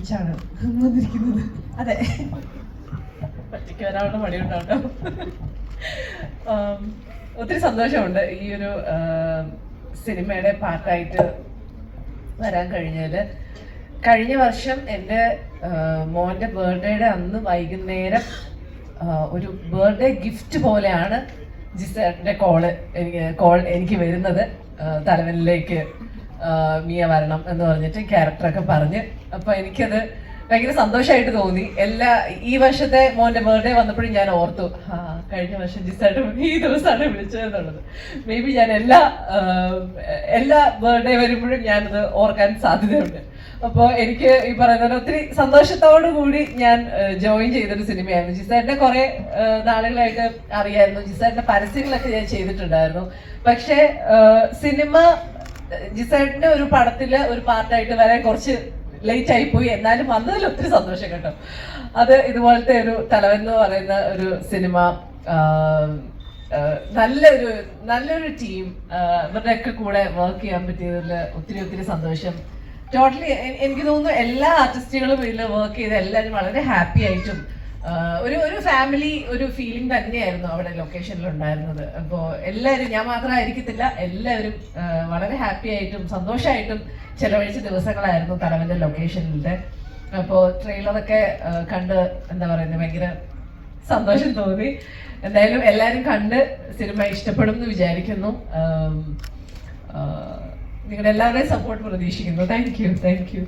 ഒരുമിച്ചാണ് വന്നിരിക്കുന്നത്. അതെ. ഒറ്റയ്ക്ക് വരാനുള്ള മടിയുണ്ടാവട്ടോ ആം, ഒത്തിരി സന്തോഷമുണ്ട്. ഈ ഒരു സിനിമയുടെ പാർട്ടായിട്ട് വരാൻ കഴിഞ്ഞതിൽ കഴിഞ്ഞ വർഷം എന്റെ മോന്റെ ബർത്ത്ഡേയുടെ അന്ന് വൈകുന്നേരം ഒരു ബർത്ത്ഡേ ഗിഫ്റ്റ് പോലെയാണ് ജിസേട്ടന്റെ കോൾ എനിക്ക് കോൾ എനിക്ക് വരുന്നത്. തലവനിലേക്ക് മിയ വരണം എന്ന് പറഞ്ഞിട്ട് ക്യാരക്ടറൊക്കെ പറഞ്ഞ്. അപ്പോൾ എനിക്കത് ഭയങ്കര സന്തോഷമായിട്ട് തോന്നി. എല്ലാ ഈ വർഷത്തെ മോന്റെ ബർത്ത്ഡേ വന്നപ്പോഴും ഞാൻ ഓർത്തു കഴിഞ്ഞ വർഷം ജിസായിട്ട് ഈ ദിവസമാണ് വിളിച്ചത് എന്നുള്ളത്. മേ ബി ഞാൻ എല്ലാ എല്ലാ ബർത്ത്ഡേ വരുമ്പോഴും ഞാനത് ഓർക്കാൻ സാധ്യതയുണ്ട്. അപ്പോൾ എനിക്ക് ഈ പറയുന്ന ഒത്തിരി സന്തോഷത്തോടു കൂടി ഞാൻ ജോയിൻ ചെയ്തൊരു സിനിമയായിരുന്നു. ജിസാറിന്റെ കുറെ നാളുകളായിട്ട് അറിയായിരുന്നു. ജിസാറിന്റെ പരസ്യങ്ങളൊക്കെ ഞാൻ ചെയ്തിട്ടുണ്ടായിരുന്നു. പക്ഷേ സിനിമ ജിസേട്ടിന്റെ ഒരു പടത്തിൽ ഒരു പാർട്ടായിട്ട് വരെ കുറച്ച് ലേറ്റ് ആയി പോയി. എന്നാലും വന്നതിൽ ഒത്തിരി സന്തോഷം കേട്ടോ. അത് ഇതുപോലത്തെ ഒരു തലവൻ എന്ന് പറയുന്ന ഒരു സിനിമ നല്ലൊരു നല്ലൊരു ടീം ഇവരുടെയൊക്കെ കൂടെ വർക്ക് ചെയ്യാൻ പറ്റിയതിൽ ഒത്തിരി ഒത്തിരി സന്തോഷം. ടോട്ടലി എനിക്ക് തോന്നുന്നു എല്ലാ ആർട്ടിസ്റ്റുകളും ഇതിൽ വർക്ക് ചെയ്ത് എല്ലാവരും വളരെ ഹാപ്പി ആയിട്ടും ഒരു ഒരു ഫാമിലി ഒരു ഫീലിംഗ് തന്നെയായിരുന്നു അവിടെ ലൊക്കേഷനിൽ ഉണ്ടായിരുന്നത്. അപ്പോൾ എല്ലാവരും ഞാൻ മാത്രമായിരിക്കത്തില്ല എല്ലാവരും വളരെ ഹാപ്പി ആയിട്ടും സന്തോഷമായിട്ടും ചെലവഴിച്ച ദിവസങ്ങളായിരുന്നു തലവന്റെ ലൊക്കേഷനിലെ അപ്പോൾ ട്രെയിലറൊക്കെ കണ്ട് എന്താ പറയുന്നത് ഭയങ്കര സന്തോഷം തോന്നി. എന്തായാലും എല്ലാവരും കണ്ട് സിനിമ ഇഷ്ടപ്പെടും എന്ന് വിചാരിക്കുന്നു. നിങ്ങളുടെ എല്ലാവരുടെയും സപ്പോർട്ട് പ്രതീക്ഷിക്കുന്നു. Thank you thank you